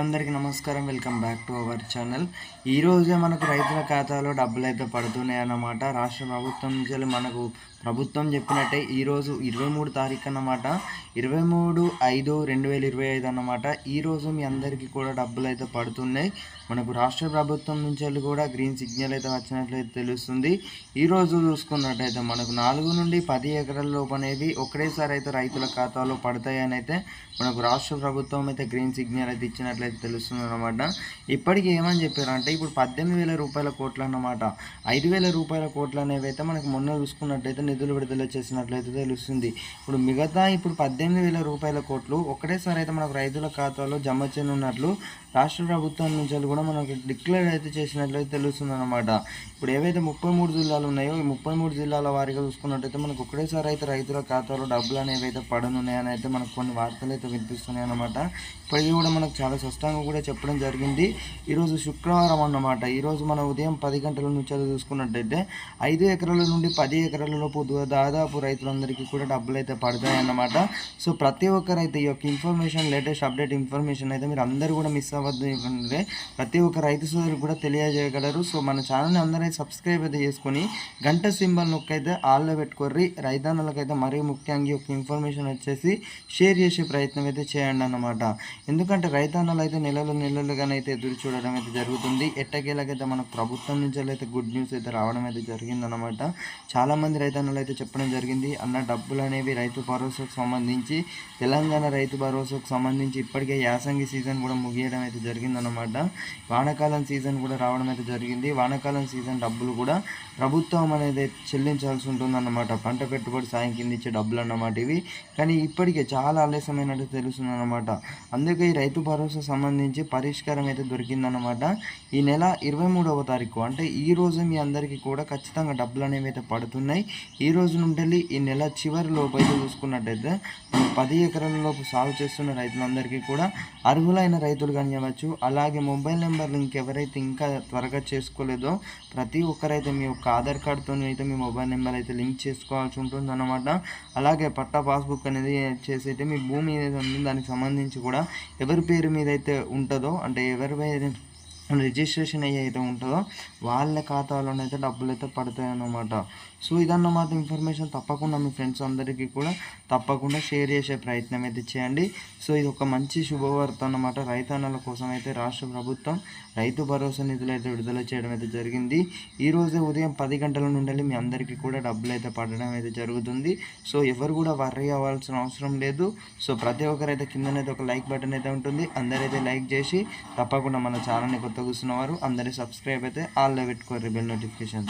అందరికీ నమస్కారం welcome back to our channel. ఈ రోజే మనకు రైతుల ఖాతాలో డబ్బులు అయితే పడుతున్నాయి అన్నమాట. రాష్ట్ర ప్రభుత్వం నుంచి మనకు ప్రభుత్వం చెప్పినట్టే ఈరోజు ఇరవై మూడు తారీఖు అన్నమాట. ఇరవై మూడు ఐదు రెండు వేల ఇరవై ఐదు అన్నమాట. ఈరోజు మీ అందరికీ కూడా డబ్బులు అయితే పడుతున్నాయి. మనకు రాష్ట్ర ప్రభుత్వం నుంచి వెళ్ళి కూడా గ్రీన్ సిగ్నల్ అయితే వచ్చినట్లయితే తెలుస్తుంది. ఈరోజు చూసుకున్నట్టయితే మనకు నాలుగు నుండి పది ఎకరాల లోపు అనేవి ఒకటేసారి అయితే రైతుల ఖాతాలో పడతాయని అయితే మనకు రాష్ట్ర ప్రభుత్వం అయితే గ్రీన్ సిగ్నల్ అయితే ఇచ్చినట్లు ఇచ్చినట్లయితే తెలుస్తుంది అనమాట ఇప్పటికి ఏమని చెప్పారంటే ఇప్పుడు పద్దెనిమిది వేల రూపాయల కోట్లు అన్నమాట ఐదు వేల రూపాయల కోట్లు అనేవి అయితే మనకు మొన్న చూసుకున్నట్లయితే నిధులు విడుదల చేసినట్లయితే తెలుస్తుంది. ఇప్పుడు మిగతా ఇప్పుడు పద్దెనిమిది వేల రూపాయల కోట్లు ఒకటేసారి అయితే మనకు రైతుల ఖాతాలో జమ చేయనున్నట్లు రాష్ట్ర ప్రభుత్వం నుంచి కూడా మనకు డిక్లేర్ అయితే చేసినట్లయితే తెలుస్తుంది అనమాట ఇప్పుడు ఏవైతే ముప్పై మూడు జిల్లాలు ఉన్నాయో ఈ ముప్పై మూడు జిల్లాల వారిగా చూసుకున్నట్టయితే మనకు ఒకటేసారి అయితే రైతుల ఖాతాలో డబ్బులు అనేవి అయితే పడనున్నాయని అయితే మనకు కొన్ని వార్తలు అయితే వినిపిస్తున్నాయి అనమాట ఇప్పటికీ కూడా మనకు చాలా స్పష్టంగా కూడా చెప్పడం జరిగింది. ఈరోజు శుక్రవారం అన్నమాట. ఈరోజు మనం ఉదయం పది గంటల నుంచి అది చూసుకున్నట్టయితే ఐదు ఎకరాల నుండి పది ఎకరాల లోపు దాదాపు రైతులందరికీ కూడా డబ్బులు అయితే పడతాయి అన్నమాట సో ప్రతి ఒక్కరైతే ఈ యొక్క ఇన్ఫర్మేషన్ లేటెస్ట్ అప్డేట్ ఇన్ఫర్మేషన్ అయితే మీరు అందరూ కూడా మిస్ అవ్వద్దు ప్రతి ఒక్క రైతు సోదరులకు కూడా తెలియజేయగలరు. సో మన ఛానల్ని అందరైతే సబ్స్క్రైబ్ అయితే చేసుకొని గంట సింబల్ నొక్కైతే ఆల్లో పెట్టుకోర్రి. రైతాన్నలకైతే మరీ ముఖ్యంగా ఈ యొక్క ఇన్ఫర్మేషన్ వచ్చేసి షేర్ చేసే ప్రయత్నం అయితే చేయండి అన్నమాట. ఎందుకంటే రైతాన్నల అయితే నెలలు నెలలుగానైతే ఎదురు చూడడం అయితే జరుగుతుంది. ఎట్టకేలకైతే మనకు ప్రభుత్వం నుంచి అయితే గుడ్ న్యూస్ అయితే రావడం అయితే జరిగిందన్నమాట. చాలామంది రైతన్నలు అయితే చెప్పడం జరిగింది. అన్న డబ్బులు అనేవి రైతు భరోసాకు సంబంధించి తెలంగాణ రైతు భరోసాకు సంబంధించి ఇప్పటికే యాసంగి సీజన్ కూడా ముగియడం అయితే జరిగిందన్నమాట. వానాకాలం సీజన్ కూడా రావడం అయితే జరిగింది. వానాకాలం సీజన్ డబ్బులు కూడా ప్రభుత్వం అనేది చెల్లించాల్సి ఉంటుందన్నమాట. పంట పెట్టుబడి సాయం కింద ఇచ్చే డబ్బులు అన్నమాట ఇవి. కానీ ఇప్పటికే చాలా ఆలస్యమైనట్టు తెలుస్తుందన్నమాట. అందుకే ఈ రైతు భరోసా సంబంధించి పరిష్కారం అయితే దొరికిందనమాట ఈ నెల ఇరవై మూడవ తారీఖు అంటే ఈ రోజు మీ అందరికీ కూడా ఖచ్చితంగా డబ్బులు అనేవి అయితే పడుతున్నాయి. ఈ రోజు నుండి ఈ నెల చివరిలోపు అయితే చూసుకున్నట్టయితే పది ఎకరాలలోపు సాగు చేస్తున్న రైతులందరికీ కూడా అర్హులైన రైతులు కానివ్వచ్చు అలాగే మొబైల్ నెంబర్లు ఇంకెవరైతే ఇంకా త్వరగా చేసుకోలేదో ప్రతి ఒక్కరైతే మీ యొక్క ఆధార్ కార్డుతో అయితే మీ మొబైల్ నెంబర్ అయితే లింక్ చేసుకోవాల్సి ఉంటుంది అనమాట అలాగే పట్టా పాస్బుక్ అనేది చేసి అయితే మీ భూమి ఏదైతే ఉంది దానికి సంబంధించి కూడా ఎవరి పేరు మీద అయితే ఉంటుందో అంటే ఎవరి పేరు రిజిస్ట్రేషన్ అయ్యి అయితే ఉంటుందో వాళ్ళ ఖాతాలోనైతే డబ్బులు అయితే పడతాయి అన్నమాట సో ఇదన్నమాట ఇన్ఫర్మేషన్. తప్పకుండా మీ ఫ్రెండ్స్ అందరికీ కూడా తప్పకుండా షేర్ చేసే ప్రయత్నం అయితే చేయండి. సో ఇది ఒక మంచి శుభవార్త అన్నమాట. రైతన్నల కోసం అయితే రాష్ట్ర ప్రభుత్వం రైతు భరోసా నిధులు అయితే విడుదల చేయడం అయితే జరిగింది. ఈరోజు ఉదయం పది గంటల నుండి మీ అందరికీ కూడా డబ్బులు అయితే పడడం అయితే జరుగుతుంది. సో ఎవరు కూడా వర్రీ అవ్వాల్సిన అవసరం లేదు. సో ప్రతి ఒక్కరైతే కిందనైతే ఒక లైక్ బటన్ అయితే ఉంటుంది. అందరైతే లైక్ చేసి తప్పకుండా మన ఛానల్ని కొత్త కూర్చున్న వారు అందరి సబ్స్క్రైబ్ అయితే ఆల్లో పెట్టుకోరు బెల్ నోటిఫికేషన్